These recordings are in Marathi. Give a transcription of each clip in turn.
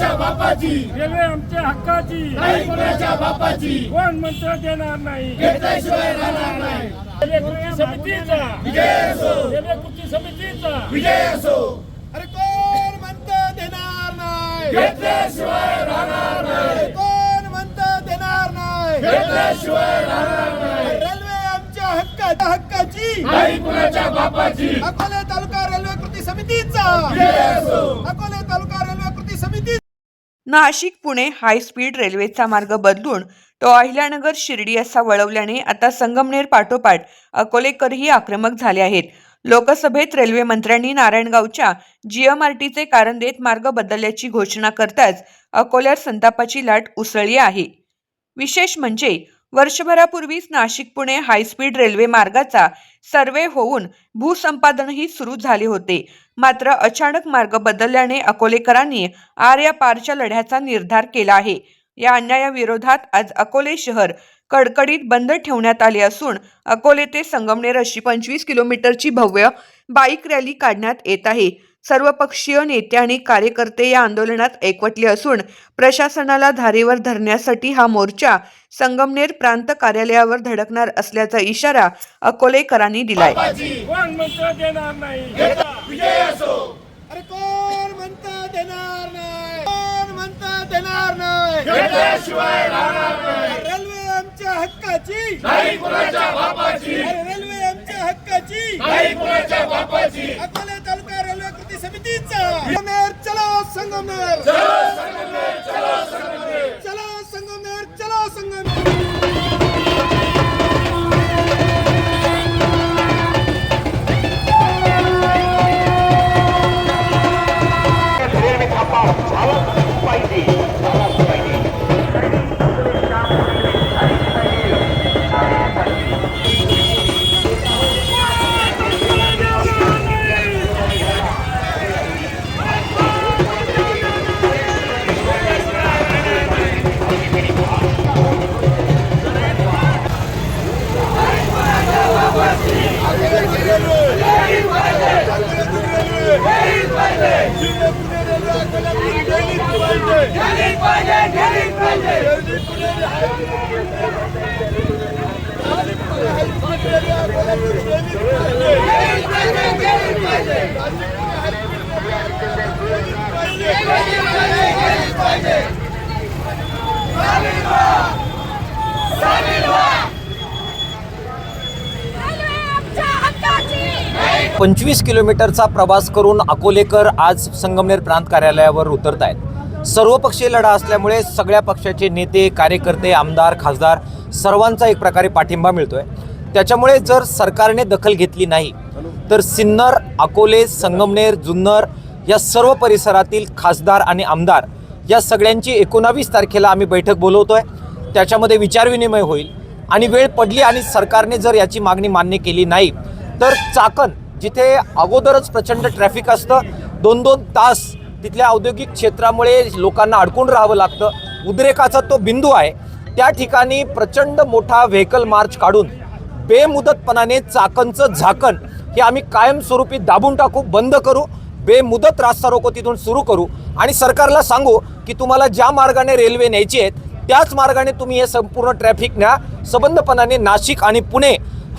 कुणाच्या बापाची? रेल्वे आमच्या हक्काची. नाही कुणाच्या बापाची? कोण मंत्र देणार नाही? घेतल्याशिवाय राहणार नाही. रेल्वे कृती समितीचा. विजय असो. रेल्वे कृती समितीचा. विजय असो. अरे कोण म्हणतं देणार नाही? घेतल्याशिवाय राहणार नाही. कोण म्हणतं देणार नाही? घेतल्याशिवाय राहणार नाही. रेल्वे आमच्या हक्काच्या हक्काची. नाही कुणाच्या बापाची. अकोले तालुका रेल्वे कृती समितीचा. विजय असो. अकोले तालुका railway Nashik Pune high speed रेल्वेचा मार्ग बदलून तो अहिल्यानगर शिर्डी असा वळवल्याने आता संगमनेर पाठोपाठ अकोलेकरही आक्रमक झाले आहेत. लोकसभेत रेल्वे मंत्र्यांनी नारायणगावच्या जीएमआरटीचे कारण देत मार्ग बदलल्याची घोषणा करताच अकोल्यात संतापाची लाट उसळली आहे. विशेष म्हणजे वर्षभरापूर्वीच Nashik Pune high speed railway मार्गाचा सर्वे होऊन भूसंपादनही सुरू झाले होते. मात्र अचानक मार्ग बदलल्याने अकोलेकरांनी आर्या पारच्या लढ्याचा निर्धार केला आहे. या अन्यायाविरोधात आज अकोले शहर कडकडीत बंद ठेवण्यात आले असून अकोले ते संगमनेर अशी पंचवीस किलोमीटरची भव्य बाईक रॅली काढण्यात येत आहे. सर्वपक्षीय नेते आणि कार्यकर्ते या आंदोलनात एकवटले असून प्रशासनाला धारेवर धरण्यासाठी हा मोर्चा संगमनेर प्रांत कार्यालयावर धडकणार असल्याचा इशारा अकोलेकरांनी दिलाय. कोण मंत्र देणार नाही? विजय असो. अरे कोण म्हणतं देणार नाही? कोण म्हणतं देणार नाही? घेतल्याशिवाय राहणार नाही. रेल्वे आमच्या हक्काची. रेल्वे आमच्या हक्काची नाही कुणाच्या बापाची अकोले तालुका समितीचा संगमनेर. चलो संगमनेर चलो संगमनेर. चलो संगमनेर चलो संगमनेर. पंचवीस किलोमीटरचा प्रवास करून अकोलेकर आज संगमनेर प्रांत कार्यालयावर उतरत आहेत सर्वपक्षीय लढा असल्यामुळे सगळ्या पक्षाचे नेते कार्यकर्ते आमदार खासदार सर्वांचा एक प्रकारे पाठिंबा मिळतोय. त्याच्यामुळे जर सरकारने दखल घेतली नाही तर सिन्नर अकोले संगमनेर जुन्नर या सर्व परिसरातील खासदार आणि आमदार या सगळ्यांची एकोणावीस तारखेला आम्ही बैठक बोलवतोय. त्याच्यामध्ये विचारविनिमय होईल आणि वेळ पडली आणि सरकारने जर याची मागणी मान्य केली नाही तर चाकण जिथे अगोदरच प्रचंड ट्रॅफिक असतं. दोन दोन तास तिथल्या औद्योगिक क्षेत्रामुळे लोकांना अडकून राहावं लागतं. उद्रेकाचा तो बिंदू आहे. त्या ठिकाणी प्रचंड मोठा व्हेकल मार्च काढून बेमुदतपणाने चाकणचं झाकण हे आम्ही कायमस्वरूपी दाबून टाकू बंद करू बेमुदत रास्ता रोको तिथून सुरू करू आणि सरकारला सांगू की तुम्हाला ज्या मार्गाने रेल्वे न्यायची आहेत त्याच मार्गाने तुम्ही हे संपूर्ण ट्रॅफिक न्या सबंधपणाने नाशिक आणि पुणे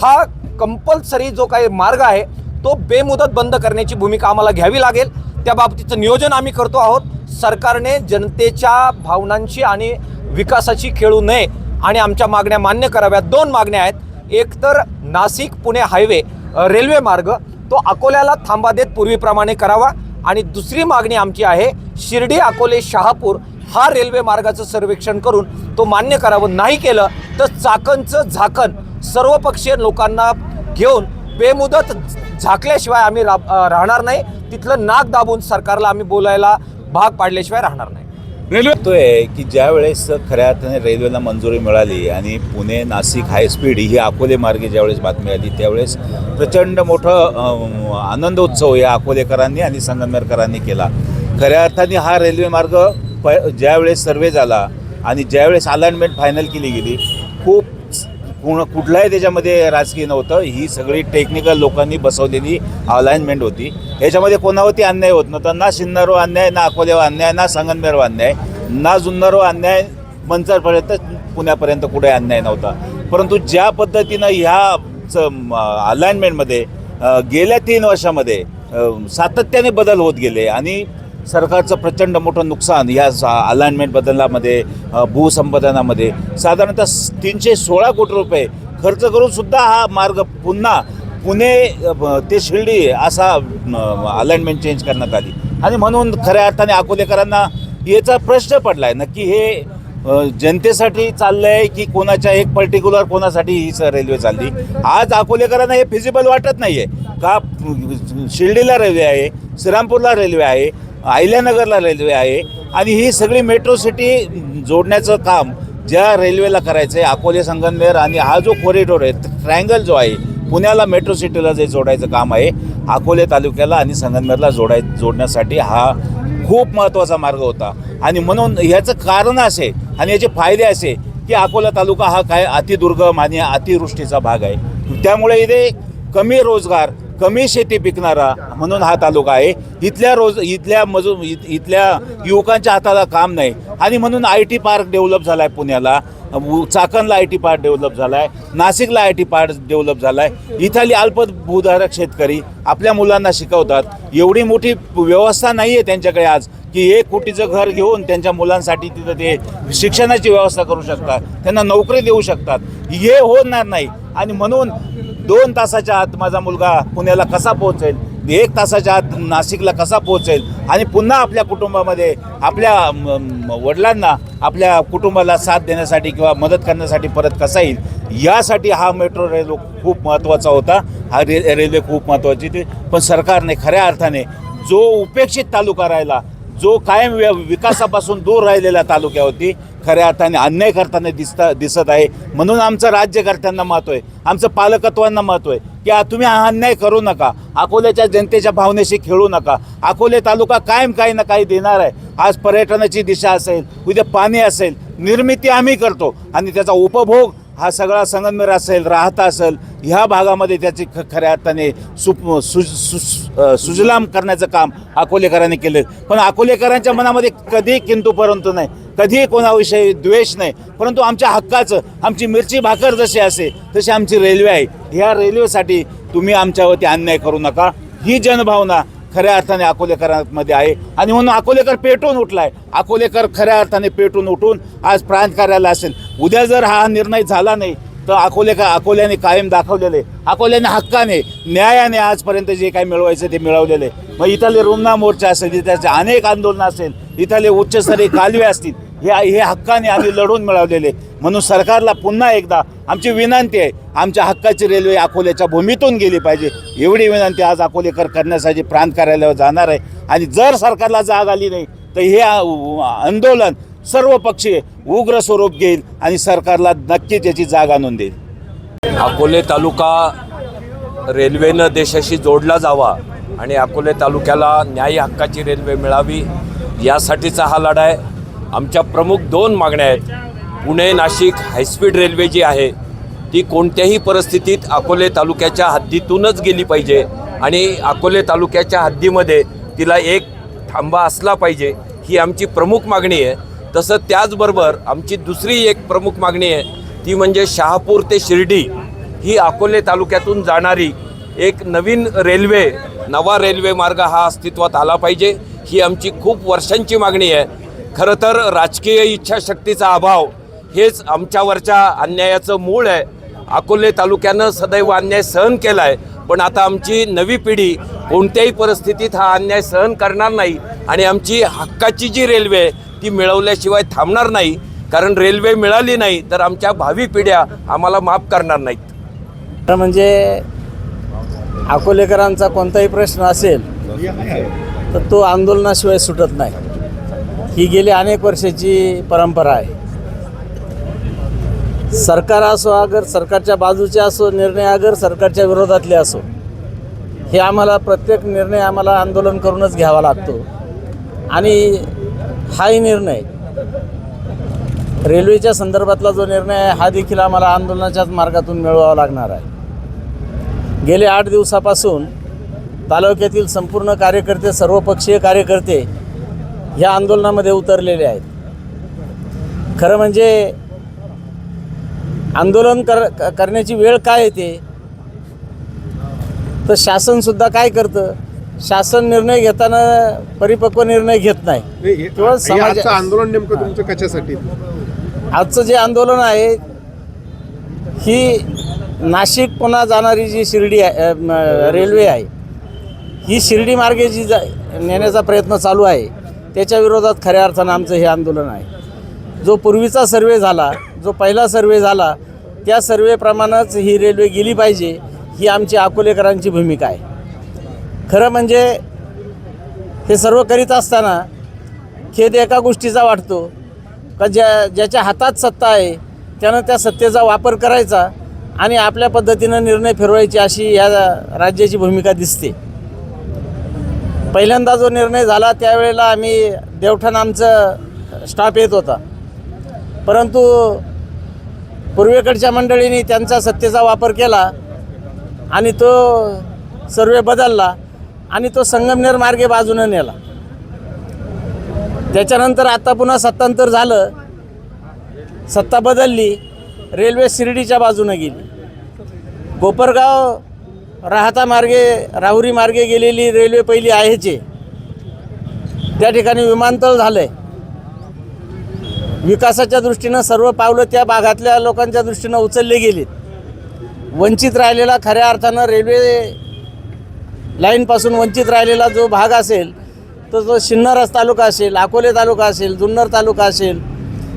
हा कंपल्सरी जो काही मार्ग आहे तो बेमुदत बंद करण्याची भूमिका आम्हाला घ्यावी लागेल. त्या बाबतीचं नियोजन आम्ही करतो आहोत. सरकारने जनतेच्या भावनांची आणि विकासाची खेळू नये आणि आमच्या मागण्या मान्य कराव्यात. दोन मागण्या आहेत. एक तर नाशिक पुणे हायवे रेल्वे मार्ग तो अकोल्याला थांबा देत पूर्वीप्रमाणे करावा. आणि दुसरी मागणी आमची आहे शिर्डी अकोले शहापूर हा रेल्वे मार्गाचं सर्वेक्षण करून तो मान्य करावं. नाही केलं तर चाकणचं झाकण. सर्वपक्षीय लोकांना घेऊन बेमुदत झाकल्याशिवाय आम्ही राहणार नाही. तिथलं नाक दाबून सरकारला आम्ही बोलायला भाग पाडल्याशिवाय राहणार नाही. आहे की ज्या वेळेस खऱ्या अर्थाने रेल्वेला मंजुरी मिळाली आणि पुणे नाशिक हायस्पीड ही अकोले मार्गे ज्यावेळेस बातमी आली त्यावेळेस प्रचंड मोठं आनंदोत्सव या अकोलेकरांनी आणि संगमनेरकरांनी केला. खऱ्या अर्थाने हा रेल्वे मार्ग प ज्यावेळेस सर्वे झाला आणि ज्यावेळेस अलाइनमेंट फायनल केली गेली खूप कुण कुठलाही त्याच्यामध्ये राजकीय नव्हतं. ही सगळी टेक्निकल लोकांनी बसवलेली अलाइनमेंट होती. याच्यामध्ये कोणावरती अन्याय होत नव्हता. ना सिन्नरवर अन्याय ना अकोल्यावर अन्याय ना संगनमेरवर अन्याय ना जुन्नरवर अन्याय मंचरपर्यंत पुण्यापर्यंत कुठे अन्याय नव्हता. परंतु ज्या पद्धतीनं ह्या अलाइनमेंटमध्ये गेल्या तीन वर्षामध्ये सातत्याने बदल होत गेले आणि सरकारचं प्रचंड मोठं नुकसान या अलाइनमेंट बदलामध्ये भूसंपादनामध्ये. साधारणतः तीनशे सोळा कोटी रुपये खर्च करूनसुद्धा हा मार्ग पुन्हा पुणे ते शिर्डी असा अलाइनमेंट चेंज करण्यात आली. आणि म्हणून खऱ्या अर्थाने अकोलेकरांना याचा प्रश्न पडला आहे नक्की हे जनतेसाठी जनतेसाठी चाललंय की कोणाच्या एक पर्टिक्युलर कोणासाठी ही रेल्वे चालली? आज अकोलेकरांना हे फिजिबल वाटत नाही आहे का शिर्डीला रेल्वे आहे श्रीरामपूरला रेल्वे आहे अहिल्यानगरला रेल्वे आहे. आणि ही सगळी मेट्रो सिटी जोडण्याचं काम ज्या रेल्वेला करायचं आहे अकोले संगमनेर आणि हा जो कॉरिडॉर आहे ट्रायंगल जो आहे पुण्याला मेट्रो सिटीला जे जोडायचं काम आहे अकोले तालुक्याला आणि संगमनेरला जोडाय जोडण्यासाठी हा खूप महत्त्वाचा मार्ग होता. आणि म्हणून ह्याचं कारण असे आणि याचे फायदे असे की अकोला तालुका हा काय अतिदुर्गम आणि अतिवृष्टीचा भाग आहे. त्यामुळे इथे कमी रोजगार कमी शेती पिकणारा म्हणून हा तालुका आहे. इथल्या रोज इथल्या मजू इथल्या युवकांच्या हाताला काम नाही. आणि म्हणून आय टी पार्क डेव्हलप झाला आहे पुण्याला चाकणला आय टी पार्क डेव्हलप झाला आहे नाशिकला आय टी पार्क डेव्हलप झाला आहे इथली अल्पभूधारक शेतकरी आपल्या मुलांना शिकवतात. एवढी मोठी व्यवस्था नाही आहे त्यांच्याकडे आज की एक कोटीचं घर घेऊन त्यांच्या मुलांसाठी तिथं ते शिक्षणाची व्यवस्था करू शकतात. त्यांना नोकरी देऊ शकतात. हे होणार नाही. आणि म्हणून दोन तासाच्या आत माझा मुलगा पुण्याला कसा पोहोचेल? एक तासाच्या आत नाशिकला कसा पोहोचेल? आणि पुन्हा आपल्या कुटुंबामध्ये आपल्या वडिलांना आपल्या कुटुंबाला साथ देण्यासाठी किंवा मदत करण्यासाठी परत कसा येईल? यासाठी हा मेट्रो रेल्वे खूप महत्त्वाचा होता. हा रे रेल्वे खूप महत्त्वाची होती. पण सरकारने खऱ्या अर्थाने जो उपेक्षित तालुका राहिला जो कायम विकासापासून दूर राहिलेल्या तालुक्यावरती खऱ्या अर्थाने अन्याय करताना दिसता दिसत आहे. म्हणून आमचं राज्यकर्त्यांना महत्त्व आहे. आमचं पालकत्वांना महत्त्व आहे. की तुम्ही हा अन्याय करू नका. अकोल्याच्या जनतेच्या भावनेशी खेळू नका. अकोले तालुका कायम काही ना काही देणार आहे. आज पर्यटनाची दिशा असेल उद्या पाणी असेल निर्मिती आम्ही करतो. आणि त्याचा उपभोग हा सगळा संगमेर असेल राहता असेल ह्या भागामध्ये त्याची ख खऱ्या अर्थाने सुप सु सु सुजलाम करण्याचं काम अकोलेकरांनी केलं पण अकोलेकरांच्या मनामध्ये कधी किंतु परंतु नाही. कधी कोणाविषयी द्वेष नाही. परंतु आमच्या हक्काचं आमची मिरची भाकर जशी असे तशी आमची रेल्वे आहे. ह्या रेल्वेसाठी तुम्ही आमच्यावरती अन्याय करू नका. ही जनभावना खऱ्या अर्थाने अकोलेकरांमध्ये आहे. आणि म्हणून अकोलेकर पेटून उठला आहे अकोलेकर खऱ्या अर्थाने पेटून उठून आज प्रांत कार्यालय असेल. उद्या जर हा निर्णय झाला नाही तर अकोले का अकोल्याने कायम दाखवलेले अकोल्याने हक्काने न्यायाने आजपर्यंत जे काही मिळवायचं ते मिळवलेले. मग इथले रुमना मोर्चा असेल इथल्याचे अनेक आंदोलनं असेल इथले उच्चस्तरीय कालवे असतील हे हे हक्काने आम्ही लढून मिळवलेले. म्हणून सरकारला पुन्हा एकदा आमची विनंती आहे आमच्या हक्काची रेल्वे अकोल्याच्या भूमीतून गेली पाहिजे. एवढी विनंती आज अकोलेकर करण्यासाठी प्रांत कार्यालयावर जाणार आहे. आणि जर सरकारला जाग आली नाही तर हे आंदोलन सर्व पक्षीय उग्र स्वरूप घेईल आणि सरकारला नक्कीच याची जाग आणून देईल. अकोले तालुका रेल्वेनं देशाशी जोडला जावा आणि अकोले तालुक्याला न्याय हक्काची रेल्वे मिळावी यासाठीचा हा लढा आहे आमच्या प्रमुख दोन मागण्या आहेत. Pune Nashik high speed railway जी आहे ती कोणत्याही परिस्थितीत अकोले तालुक्याच्या हद्दीतूनच गेली पाहिजे आणि अकोले तालुक्याच्या हद्दीमध्ये तिला एक थांबा असला पाहिजे ही आमची प्रमुख मागणी आहे. तसं त्याचबरोबर आमची दुसरी एक प्रमुख मागणी आहे ती म्हणजे शहापूर ते शिर्डी ही अकोले तालुक्यातून जाणारी एक नवीन रेल्वे नवा रेल्वे मार्ग हा अस्तित्वात आला पाहिजे ही आमची खूप वर्षांची मागणी आहे. खरं तर राजकीय इच्छाशक्तीचा अभाव हेच आमच्यावरच्या अन्यायाचं मूळ आहे. अकोले तालुक्यानं सदैव अन्याय सहन केला आहे पण आता आमची नवी पिढी कोणत्याही परिस्थितीत हा अन्याय सहन करणार नाही आणि आमची हक्काची जी रेल्वे आहे ती मिळवल्याशिवाय थांबणार नाही कारण रेल्वे मिळाली नाही तर आमच्या भावी पिढ्या आम्हाला माफ करणार नाहीत. तर म्हणजे अकोलेकरांचा कोणताही प्रश्न असेल तर तो आंदोलनाशिवाय सुटत नाही. ही गेली अनेक वर्षाची परंपरा आहे. सरकार असो अगर सरकारच्या बाजूचे असो निर्णय अगर सरकारच्या विरोधातले असो हे आम्हाला प्रत्येक निर्णय आम्हाला आंदोलन करूनच घ्यावा लागतो. आणि हाही निर्णय. रेल्वेच्या संदर्भातला जो निर्णय आहे हा देखील आम्हाला आंदोलनाच्याच मार्गातून मिळवावा लागणार आहे. गेले आठ दिवसापासून तालुक्यातील संपूर्ण कार्यकर्ते सर्वपक्षीय कार्यकर्ते ह्या आंदोलनामध्ये उतरलेले आहेत. खरं म्हणजे आंदोलन कर करण्याची वेळ काय येते? तर शासनसुद्धा काय करतं? शासन निर्णय घेताना परिपक्व निर्णय घेत नाही. केवळ हे समाज आजचं आंदोलन नेमकं तुमचं कशासाठी? आजचं जे आंदोलन आहे ही नाशिक पुन्हा जाणारी जी शिर्डी आहे रेल्वे आहे ही शिर्डी मार्गे जी जा नेण्याचा प्रयत्न चालू आहे त्याच्या विरोधात खऱ्या अर्थानं आमचं हे आंदोलन आहे. जो पूर्वीचा सर्वे झाला जो पहिला सर्वे झाला त्या सर्वेप्रमाणेच ही रेल्वे गेली पाहिजे ही आमची अकोलेकरांची भूमिका आहे. खरं म्हणजे हे सर्व करीत असताना खेद एका गोष्टीचा वाटतो. का ज्या ज्याच्या हातात सत्ता आहे त्यानं त्या सत्तेचा वापर करायचा आणि आपल्या पद्धतीनं निर्णय फिरवायची अशी या राज्याची भूमिका दिसते. पहिल्यांदा जो निर्णय झाला त्यावेळेला आम्ही देवठाण आमचं स्टाफ येत होता. परंतु पूर्वेकडच्या मंडळींनी त्यांचा सत्तेचा वापर केला आणि तो सर्वे बदलला. आणि तो संगमनेर मार्गे बाजूनं नेला. त्याच्यानंतर आता पुन्हा सत्तांतर झालं. सत्ता बदलली. रेल्वे शिर्डीच्या बाजूनं गेली. कोपरगाव राहता मार्गे राहुरी मार्गे गेलेली रेल्वे पहिली आहेचे. त्या ठिकाणी विमानतळ झालं आहे विकासाच्या दृष्टीनं सर्व पावलं त्या भागातल्या लोकांच्या दृष्टीनं उचलले गेलीत. वंचित राहिलेला खऱ्या अर्थानं रेल्वे लाईनपासून वंचित राहिलेला जो भाग असेल तर जो शिन्नरस तालुका असेल अकोले तालुका असेल जुन्नर तालुका असेल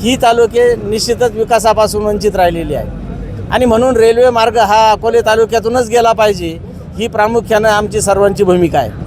ही तालुके निश्चितच विकासापासून वंचित राहिलेली आहे आणि म्हणून रेल्वे मार्ग हा अकोले तालुक्यातूनच गेला पाहिजे ही प्रामुख्यानं आमची सर्वांची भूमिका आहे.